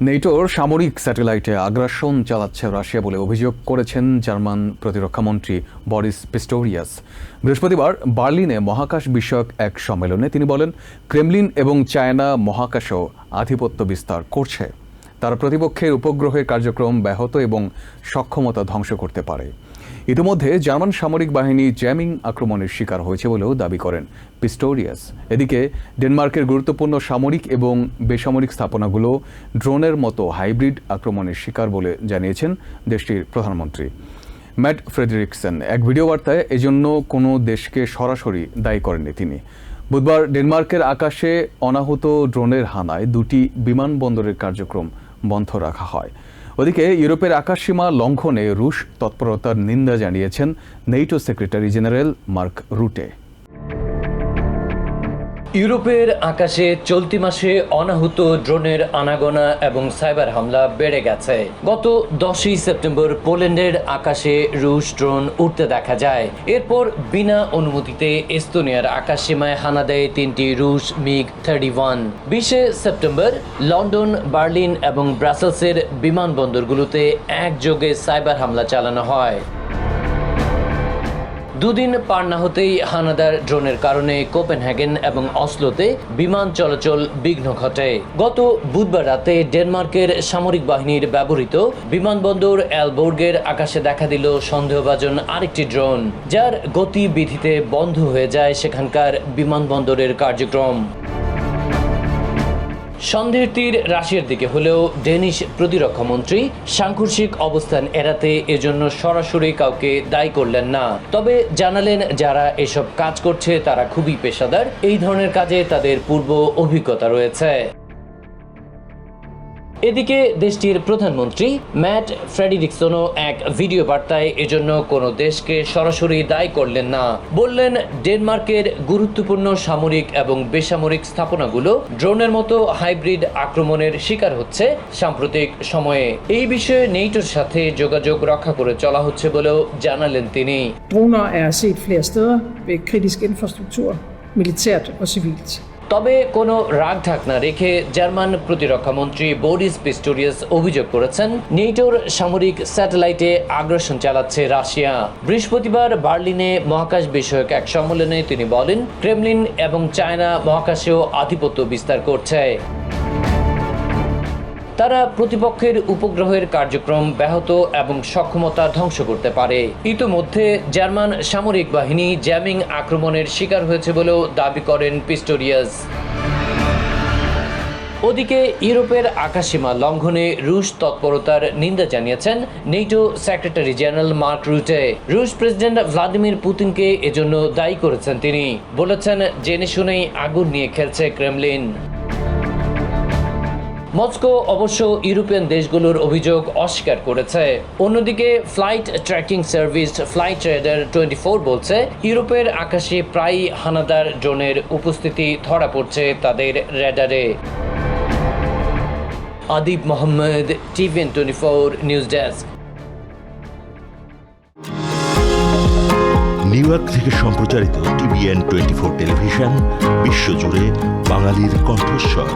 নেটোর সামরিক স্যাটেলাইটে আগ্রাসন চালাচ্ছে রাশিয়া বলে অভিযোগ করেছেন জার্মান প্রতিরক্ষামন্ত্রী বরিস পিস্টোরিয়াস। বৃহস্পতিবার বার্লিনে মহাকাশ বিষয়ক এক সম্মেলনে তিনি বলেন, ক্রেমলিন এবং চায়না মহাকাশেও আধিপত্য বিস্তার করছে। তার প্রতিপক্ষের উপগ্রহের কার্যক্রম ব্যাহত এবং সক্ষমতা ধ্বংস করতে পারে। ইতিমধ্যে জার্মান সামরিক বাহিনী জ্যামিং আক্রমণের শিকার হয়েছে বলেও দাবি করেন পিস্টোরিয়াস। এদিকে ডেনমার্কের গুরুত্বপূর্ণ সামরিক এবং বেসামরিক স্থাপনাগুলো ড্রোনের মতো হাইব্রিড আক্রমণের শিকার বলে জানিয়েছেন দেশটির প্রধানমন্ত্রী। ম্যাট ফ্রেডরিকসন এক ভিডিও বার্তায় এজন্য কোনো দেশকে সরাসরি দায়ী করেননি তিনি। বুধবার ডেনমার্কের আকাশে অনাহত ড্রোনের হানায় দুটি বিমানবন্দরের কার্যক্রম বন্ধ রাখা হয়। ওদিকে ইউরোপের আকাশসীমা লঙ্ঘনে রুশ তৎপরতার নিন্দা জানিয়েছেন নেইটো সেক্রেটারি জেনারেল মার্ক রুটে। ইউরোপের আকাশে চলতি মাসে অনাহুত ড্রোনের আনাগোনা এবং সাইবার হামলা বেড়ে গেছে। গত দশই সেপ্টেম্বর পোল্যান্ডের আকাশে রুশ ড্রোন উঠতে দেখা যায়। এরপর বিনা অনুমতিতে এস্তোনিয়ার আকাশসীমায় হানা দেয় তিনটি রুশ মিগ থার্টি ওয়ান। বিশে সেপ্টেম্বর লন্ডন, বার্লিন এবং ব্রাসেলসের বিমানবন্দরগুলোতে একযোগে সাইবার হামলা চালানো হয়। দুদিন পার না হতেই হানাদার ড্রোনের কারণে কোপেনহ্যাগেন এবং অসলোতে বিমান চলাচল বিঘ্ন ঘটে। গত বুধবার রাতে ডেনমার্কের সামরিক বাহিনীর ব্যবহৃত বিমানবন্দর অ্যালবোর্গের আকাশে দেখা দিল সন্দেহভাজন আরেকটি ড্রোন, যার গতিবিধিতে বন্ধ হয়ে যায় সেখানকার বিমানবন্দরের কার্যক্রম। সন্দেহের তীর রাশিয়ার দিকে হলেও ডেনিশ প্রতিরক্ষা মন্ত্রী সাংঘর্ষিক অবস্থান এড়াতে এজন্য সরাসরি কাউকে দায়ী করলেন না। তবে জানালেন যারা এসব কাজ করছে তারা খুবই পেশাদার। এই ধরনের কাজে তাদের পূর্ব অভিজ্ঞতা রয়েছে। এদিকে দেশটির প্রধানমন্ত্রী ম্যাট ফ্রেডরিকসনও এক ভিডিও বার্তায় এজন্য কোনো দেশকে সরাসরি দায়ী করলেন না। বললেন, ডেনমার্কের গুরুত্বপূর্ণ সামরিক এবং বেসামরিক স্থাপনাগুলো ড্রোনের মতো হাইব্রিড আক্রমণের শিকার হচ্ছে সাম্প্রতিক সময়ে। এই বিষয়ে নেইটোর সাথে যোগাযোগ রক্ষা করে চলা হচ্ছে বলেও জানালেন তিনি। Droner er set flere. তবে কোনো রাগ ঢাকনা রেখে জার্মান প্রতিরক্ষা মন্ত্রী বোরিস পিস্টোরিয়াস অভিযোগ করেছেন, নেটোর সামরিক স্যাটেলাইটে আগ্রাসন চালাচ্ছে রাশিয়া। বৃহস্পতিবার বার্লিনে মহাকাশ বিষয়ক এক সম্মেলনে তিনি বলেন, ক্রেমলিন এবং চায়না মহাকাশেও আধিপত্য বিস্তার করছে। তারা প্রতিপক্ষের উপগ্রহের কার্যক্রম ব্যাহত এবং সক্ষমতা ধ্বংস করতে পারে। ইতোমধ্যে জার্মান সামরিক বাহিনী জ্যামিং আক্রমণের শিকার হয়েছে বলেও দাবি করেন পিস্টোরিয়াস। ওদিকে ইউরোপের আকাশসীমা লঙ্ঘনে রুশ তৎপরতার নিন্দা জানিয়েছেন নেটো সেক্রেটারি জেনারেল মার্ক রুটে। রুশ প্রেসিডেন্ট ভ্লাদিমির পুতিনকে এজন্য দায়ী করেছেন তিনি। বলেছেন, জেনে শুনেই আগুন নিয়ে খেলছে ক্রেমলিন। মস্কো অবশ্য ইউরোপিয়ান দেশগুলোর অভিযোগ অস্বীকার করেছে। অন্যদিকে flight tracking service flight radar twenty four বলছে, ইউরোপের আকাশে প্রায়ই হানাদার ড্রোনের উপস্থিতি ধরা পড়ছে তাদের রেডারে। Adib Mohammad, TVN twenty four news desk. New York থেকে সম্প্রচারিত টিভিএন টোয়েন্টি ফোর টেলিভিশন, বিশ্বজুড়ে বাঙালির কণ্ঠস্বর।